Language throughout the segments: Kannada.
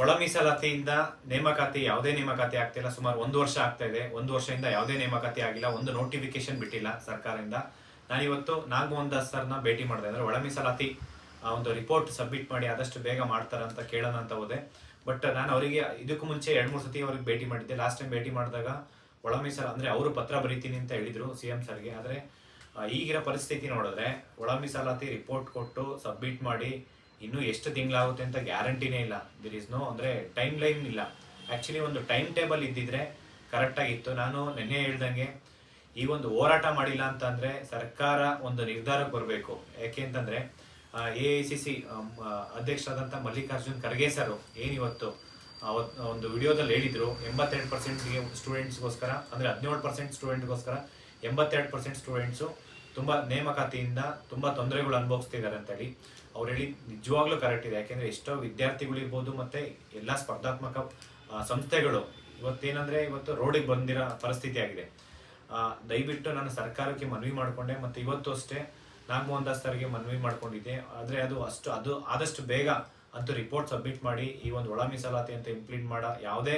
ಒಳ ಮೀಸಲಾತಿಯಿಂದ ನೇಮಕಾತಿ, ಯಾವುದೇ ನೇಮಕಾತಿ ಆಗ್ತಿಲ್ಲ. ಸುಮಾರು ಒಂದು ವರ್ಷ ಆಗ್ತಾ ಇದೆ. ಒಂದು ವರ್ಷದಿಂದ ಯಾವುದೇ ನೇಮಕಾತಿ ಆಗಿಲ್ಲ. ಒಂದು ನೋಟಿಫಿಕೇಶನ್ ಬಿಟ್ಟಿಲ್ಲ ಸರ್ಕಾರದಿಂದ. ನಾನಿವತ್ತು ನಾಗಮೋಹನ್ ದಾಸ್ ಸರ್ನ ಭೇಟಿ ಮಾಡಿದೆ. ಅಂದರೆ ಒಳ ಮೀಸಲಾತಿ ಒಂದು ರಿಪೋರ್ಟ್ ಸಬ್ಮಿಟ್ ಮಾಡಿ ಆದಷ್ಟು ಬೇಗ ಮಾಡ್ತಾರೆ ಅಂತ ಕೇಳೋಣ ಅಂತ ಹೋದೆ. ಬಟ್ ನಾನು ಅವರಿಗೆ ಇದಕ್ಕೂ ಮುಂಚೆ ಎರಡು ಮೂರು ಸತಿ ಅವ್ರಿಗೆ ಭೇಟಿ ಮಾಡಿದ್ದೆ. ಲಾಸ್ಟ್ ಟೈಮ್ ಭೇಟಿ ಮಾಡಿದಾಗ ಒಳ ಮೀಸಲ ಅಂದರೆ ಅವರು ಪತ್ರ ಬರೀತೀನಿ ಅಂತ ಹೇಳಿದರು ಸಿ ಎಂ ಸರ್ಗೆ. ಆದರೆ ಈಗಿರೋ ಪರಿಸ್ಥಿತಿ ನೋಡಿದ್ರೆ ಒಳ ಮೀಸಲಾತಿ ರಿಪೋರ್ಟ್ ಕೊಟ್ಟು ಸಬ್ಮಿಟ್ ಮಾಡಿ ಇನ್ನೂ ಎಷ್ಟು ತಿಂಗಳಾಗುತ್ತೆ ಅಂತ ಗ್ಯಾರಂಟಿನೇ ಇಲ್ಲ. ದಿರ್ ಇಸ್ ನೋ ಅಂದ್ರೆ ಟೈಮ್ ಲೈನ್ ಇಲ್ಲ. ಆ್ಯಕ್ಚುಲಿ ಒಂದು ಟೈಮ್ ಟೇಬಲ್ ಇದ್ದಿದ್ರೆ ಕರೆಕ್ಟಾಗಿತ್ತು ನಾನು ನಿನ್ನೆ ಹೇಳ್ದಂಗೆ, ಈ ಒಂದು ಹೋರಾಟ ಮಾಡಿಲ್ಲ ಅಂತಂದರೆ ಸರ್ಕಾರ ಒಂದು ನಿರ್ಧಾರಕ್ಕೆ ಬರಬೇಕು. ಯಾಕೆ ಅಂತಂದ್ರೆ ಎ ಐ ಸಿ ಸಿ ಅಧ್ಯಕ್ಷರಾದಂಥ ಮಲ್ಲಿಕಾರ್ಜುನ್ ಖರ್ಗೆ ಸರ್ ಏನಿವತ್ತು ಇವತ್ತು ಒಂದು ವಿಡಿಯೋದಲ್ಲಿ ಹೇಳಿದರು, ಎಂಬತ್ತೆರಡು ಪರ್ಸೆಂಟ್ಗೆ ಸ್ಟೂಡೆಂಟ್ಸ್ಗೋಸ್ಕರ ಅಂದ್ರೆ ಹದಿನೇಳು ಪರ್ಸೆಂಟ್ ಸ್ಟೂಡೆಂಟ್ಗೋಸ್ಕರ ಎಂಬತ್ತೆರಡು ಪರ್ಸೆಂಟ್ ಸ್ಟೂಡೆಂಟ್ಸು ತುಂಬಾ ನೇಮಕಾತಿಯಿಂದ ತುಂಬಾ ತೊಂದರೆಗಳು ಅನುಭವಿಸ್ತಿದ್ದಾರೆ ಅಂತ ಹೇಳಿ ಅವ್ರು ಹೇಳಿ ನಿಜವಾಗ್ಲೂ ಕರೆಕ್ಟ್ ಇದೆ. ಯಾಕೆಂದ್ರೆ ಎಷ್ಟೋ ವಿದ್ಯಾರ್ಥಿಗಳಿರ್ಬೋದು ಮತ್ತೆ ಎಲ್ಲ ಸ್ಪರ್ಧಾತ್ಮಕ ಸಂಸ್ಥೆಗಳು ಇವತ್ತೇನಂದ್ರೆ ಇವತ್ತು ರೋಡಿಗೆ ಬಂದಿರೋ ಪರಿಸ್ಥಿತಿ ಆಗಿದೆ. ದಯವಿಟ್ಟು ನಾನು ಸರ್ಕಾರಕ್ಕೆ ಮನವಿ ಮಾಡಿಕೊಂಡೆ ಮತ್ತೆ ಇವತ್ತು ಅಷ್ಟೇ ನಾಗಮೋಹನ್ ದಾಸ್ ಸರ್ಗೆ ಮನವಿ ಮಾಡಿಕೊಂಡಿದ್ದೆ. ಆದ್ರೆ ಅದು ಅಷ್ಟು, ಅದು ಆದಷ್ಟು ಬೇಗ ಅಂತೂ ರಿಪೋರ್ಟ್ ಸಬ್ಮಿಟ್ ಮಾಡಿ ಈ ಒಂದು ಒಳ ಮೀಸಲಾತಿ ಅಂತ ಇಂಪ್ಲಿಮೆಂಟ್ ಮಾಡೋ ಯಾವುದೇ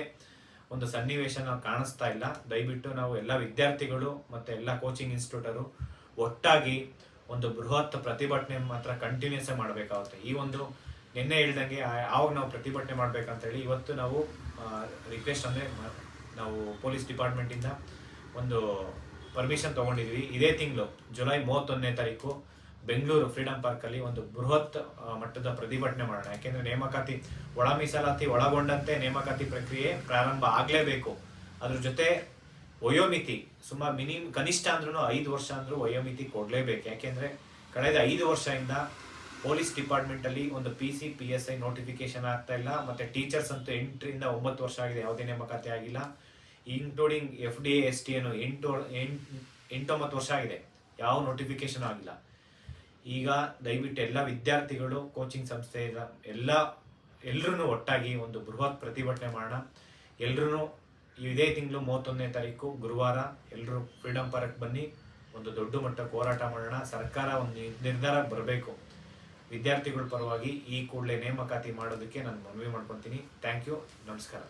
ಒಂದು ಸನ್ನಿವೇಶ ನಾವು ಕಾಣಿಸ್ತಾ ಇಲ್ಲ. ದಯವಿಟ್ಟು ನಾವು ಎಲ್ಲ ವಿದ್ಯಾರ್ಥಿಗಳು ಮತ್ತೆ ಎಲ್ಲ ಕೋಚಿಂಗ್ ಇನ್ಸ್ಟಿಟ್ಯೂಟರು ಒಟ್ಟಾಗಿ ಒಂದು ಬೃಹತ್ ಪ್ರತಿಭಟನೆ ಮಾತ್ರ ಕಂಟಿನ್ಯೂಸ್ ಮಾಡಬೇಕಾಗುತ್ತೆ. ಈ ಒಂದು ನಿನ್ನೆ ಹೇಳ್ದಂಗೆ ಯಾವಾಗ ನಾವು ಪ್ರತಿಭಟನೆ ಮಾಡ್ಬೇಕಂತ ಹೇಳಿ ಇವತ್ತು ನಾವು ರಿಕ್ವೆಸ್ಟ್ ಅಂದ್ರೆ ನಾವು ಪೊಲೀಸ್ ಡಿಪಾರ್ಟ್ಮೆಂಟ್ ಇಂದ ಒಂದು ಪರ್ಮಿಷನ್ ತಗೊಂಡಿದ್ವಿ. ಇದೇ ತಿಂಗಳು ಜುಲೈ ಮೂವತ್ತೊಂದನೇ ತಾರೀಕು, ಬೆಂಗಳೂರು ಫ್ರೀಡಂ ಪಾರ್ಕ್ ಅಲ್ಲಿ ಒಂದು ಬೃಹತ್ ಮಟ್ಟದ ಪ್ರತಿಭಟನೆ ಮಾಡೋಣ. ಯಾಕೆಂದರೆ ನೇಮಕಾತಿ, ಒಳ ಮೀಸಲಾತಿ ಒಳಗೊಂಡಂತೆ ನೇಮಕಾತಿ ಪ್ರಕ್ರಿಯೆ ಪ್ರಾರಂಭ ಆಗಲೇಬೇಕು. ಅದ್ರ ಜೊತೆ ವಯೋಮಿತಿ, ಸುಮಾರು ಮಿನಿಮ್ ಕನಿಷ್ಠ ಅಂದ್ರೂ ಐದು ವರ್ಷ ಅಂದ್ರೂ ವಯೋಮಿತಿ ಕೊಡಲೇಬೇಕು. ಯಾಕೆಂದ್ರೆ ಕಳೆದ ಐದು ವರ್ಷದಿಂದ ಪೊಲೀಸ್ ಡಿಪಾರ್ಟ್ಮೆಂಟ್ ಅಲ್ಲಿ ಒಂದು P C P S I notification ಆಗ್ತಾ ಇಲ್ಲ. ಮತ್ತೆ ಟೀಚರ್ಸ್ ಅಂತೂ ಎಂಟರಿಂದ ಒಂಬತ್ತು ವರ್ಷ ಆಗಿದೆ, ಯಾವುದೇ ನೇಮಕಾತಿ ಆಗಿಲ್ಲ. Including F D S T ಏನು ಎಂಟು ಎಂಟು, ಎಂಟೊಂಬತ್ತು ವರ್ಷ ಆಗಿದೆ. ಯಾವ ನೋಟಿಫಿಕೇಶನ್ ಆಗಿಲ್ಲ. ಈಗ ದಯವಿಟ್ಟು ಎಲ್ಲ ವಿದ್ಯಾರ್ಥಿಗಳು ಕೋಚಿಂಗ್ ಸಂಸ್ಥೆ ಎಲ್ಲ ಎಲ್ಲರೂ ಒಟ್ಟಾಗಿ ಒಂದು ಬೃಹತ್ ಪ್ರತಿಭಟನೆ ಮಾಡೋಣ. ಎಲ್ರೂ ಇದೇ ತಿಂಗಳು ಮೂವತ್ತೊಂದನೇ ತಾರೀಕು ಗುರುವಾರ ಎಲ್ಲರೂ ಫ್ರೀಡಂ ಪಾರ್ಕ್ ಬನ್ನಿ. ಒಂದು ದೊಡ್ಡ ಮಟ್ಟಕ್ಕೆ ಹೋರಾಟ ಮಾಡೋಣ. ಸರ್ಕಾರ ಒಂದು ನಿರ್- ನಿರ್ಧಾರ ಬರಬೇಕು. ವಿದ್ಯಾರ್ಥಿಗಳ ಪರವಾಗಿ ಈ ಕೂಡಲೇ ನೇಮಕಾತಿ ಮಾಡೋದಕ್ಕೆ ನಾನು ಮನವಿ ಮಾಡ್ಕೊತೀನಿ. ಥ್ಯಾಂಕ್ ಯು ನಮಸ್ಕಾರ.